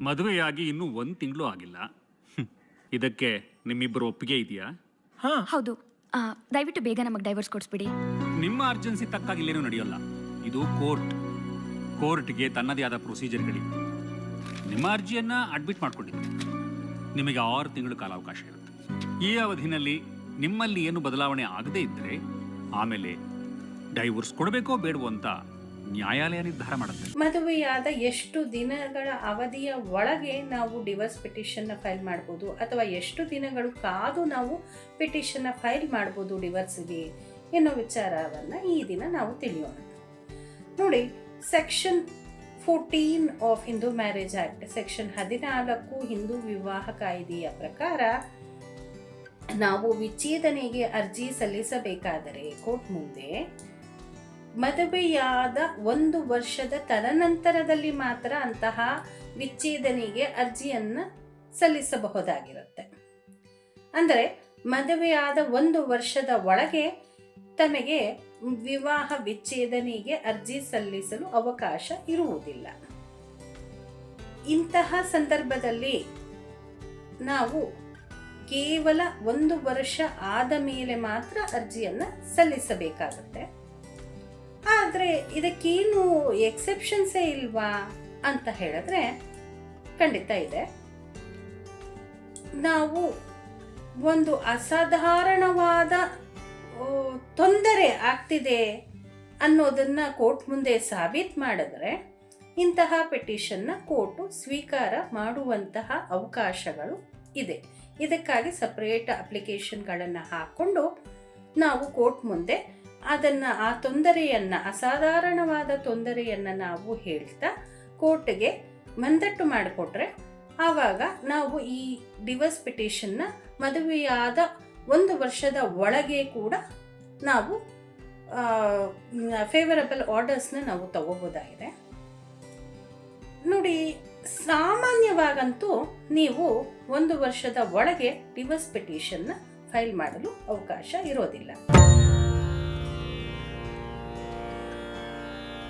ಮದುವೆಯಾಗಿ ಇನ್ನೂ ಒಂದು ತಿಂಗಳು ಆಗಿಲ್ಲ. ಹ್ಮ್. ಇದಕ್ಕೆ ನಿಮ್ಮಿಬ್ಬರು ಒಪ್ಪಿಗೆ ಇದೆಯಾ? ಹಾ. ಹೌದು. ಆ, ದಯವಿಟ್ಟು ಬೇಗ ನಮಗೆ ಡೈವರ್ಸ್ ಕೊಡಿಸ್ಬಿಡಿ. ನಿಮ್ಮ ಅರ್ಜೆನ್ಸಿ ತಕ್ಕಾಗಿ ಇಲ್ಲೇನೂ ನಡೆಯೋಲ್ಲ. ಇದು ಕೋರ್ಟ್. ಕೋರ್ಟ್ಗೆ ತನ್ನದೇ ಆದ ಪ್ರೊಸೀಜರ್ಗಳಿವೆ. ನಿಮ್ಮ ಅರ್ಜಿಯನ್ನ ಅಡ್ಮಿಟ್ ಮಾಡ್ಕೊಂಡಿದ್ದೆ ನಿಮಗೆ ಆರು ತಿಂಗಳು ಕಾಲಾವಕಾಶ ಇರುತ್ತೆ. ಈ ಅವಧಿನಲ್ಲಿ ನಿಮ್ಮಲ್ಲಿ ಏನು ಬದಲಾವಣೆ ಆಗದೇ ಇದ್ದರೆ ಆಮೇಲೆ ಡೈವೋರ್ಸ್ ಕೊಡಬೇಕೋ ಬೇಡವೋ ಅಂತ ನ್ಯಾಯಾಲಯ ನಿರ್ಧಾರ ಮಾಡುತ್ತೆ. ಮದುವೆಯಾದ ಎಷ್ಟು ದಿನಗಳ ಅವಧಿಯ ಒಳಗೆ ನಾವು ಡಿವೋರ್ಸ್ ಪಿಟಿಷನ್ನ ಫೈಲ್ ಮಾಡ್ಬೋದು ಅಥವಾ ಎಷ್ಟು ದಿನಗಳು ಕಾದು ನಾವು ಪಿಟಿಷನ್ನ ಫೈಲ್ ಮಾಡ್ಬೋದು ಡಿವೋರ್ಸ್ಗೆ ಎನ್ನೋ ವಿಚಾರವನ್ನು ಈ ದಿನ ನಾವು ತಿಳಿಯೋಣ. ನೋಡಿ, section fourteen of Hindu marriage act, section ಹದಿನಾಲ್ಕು ಹಿಂದೂ ವಿವಾಹ ಕಾಯ್ದೆಯ ಪ್ರಕಾರ ನಾವು ವಿಚ್ಛೇದನೆಗೆ ಅರ್ಜಿ ಸಲ್ಲಿಸಬೇಕಾದರೆ ಕೋರ್ಟ್ ಮುಂದೆ ಮದುವೆಯಾದ ಒಂದು ವರ್ಷದ ತದನಂತರದಲ್ಲಿ ಮಾತ್ರ ಅಂತಹ ವಿಚ್ಛೇದನಿಗೆ ಅರ್ಜಿಯನ್ನು ಸಲ್ಲಿಸಬಹುದಾಗಿರುತ್ತೆ. ಅಂದರೆ ಮದುವೆಯಾದ ಒಂದು ವರ್ಷದ ಒಳಗೆ ತಮಗೆ ವಿವಾಹ ವಿಚ್ಛೇದನಿಗೆ ಅರ್ಜಿ ಸಲ್ಲಿಸಲು ಅವಕಾಶ ಇರುವುದಿಲ್ಲ. ಇಂತಹ ಸಂದರ್ಭದಲ್ಲಿ ನಾವು ಕೇವಲ ಒಂದು ವರ್ಷ ಆದ ಮೇಲೆ ಮಾತ್ರ ಅರ್ಜಿಯನ್ನು ಸಲ್ಲಿಸಬೇಕಾಗುತ್ತೆ. ಆದರೆ ಇದಕ್ಕೇನು ಎಕ್ಸೆಪ್ಷನ್ಸೇ ಇಲ್ವಾ ಅಂತ ಹೇಳಿದ್ರೆ ಖಂಡಿತ ಇದೆ. ನಾವು ಒಂದು ಅಸಾಧಾರಣವಾದ ತೊಂದರೆ ಆಗ್ತಿದೆ ಅನ್ನೋದನ್ನ ಕೋರ್ಟ್ ಮುಂದೆ ಸಾಬೀತು ಮಾಡಿದ್ರೆ ಇಂತಹ ಪಿಟಿಷನ್ನ ಕೋರ್ಟು ಸ್ವೀಕಾರ ಮಾಡುವಂತಹ ಅವಕಾಶಗಳು ಇದೆ. ಇದಕ್ಕಾಗಿ ಸಪ್ರೇಟ್ ಅಪ್ಲಿಕೇಶನ್ಗಳನ್ನು ಹಾಕ್ಕೊಂಡು ನಾವು ಕೋರ್ಟ್ ಮುಂದೆ ಅದನ್ನು ಆ ತೊಂದರೆಯನ್ನು, ಅಸಾಧಾರಣವಾದ ತೊಂದರೆಯನ್ನು ನಾವು ಹೇಳ್ತಾ ಕೋರ್ಟ್ಗೆ ಮಂದಟ್ಟು ಮಾಡಿಕೊಟ್ರೆ ಆವಾಗ ನಾವು ಈ ಡಿವೋರ್ಸ್ ಪಿಟಿಷನ್ನ ಮದುವೆಯಾದ ಒಂದು ವರ್ಷದ ಒಳಗೆ ಕೂಡ ನಾವು ಫೇವರಬಲ್ ಆರ್ಡರ್ಸ್ನ ನಾವು ತಗೋಬೋದಾಗಿದೆ. ನೋಡಿ, ಸಾಮಾನ್ಯವಾಗಂತೂ ನೀವು ಒಂದು ವರ್ಷದ ಒಳಗೆ ಡಿವೋರ್ಸ್ ಪಿಟಿಷನ್ನ ಫೈಲ್ ಮಾಡಲು ಅವಕಾಶ ಇರೋದಿಲ್ಲ.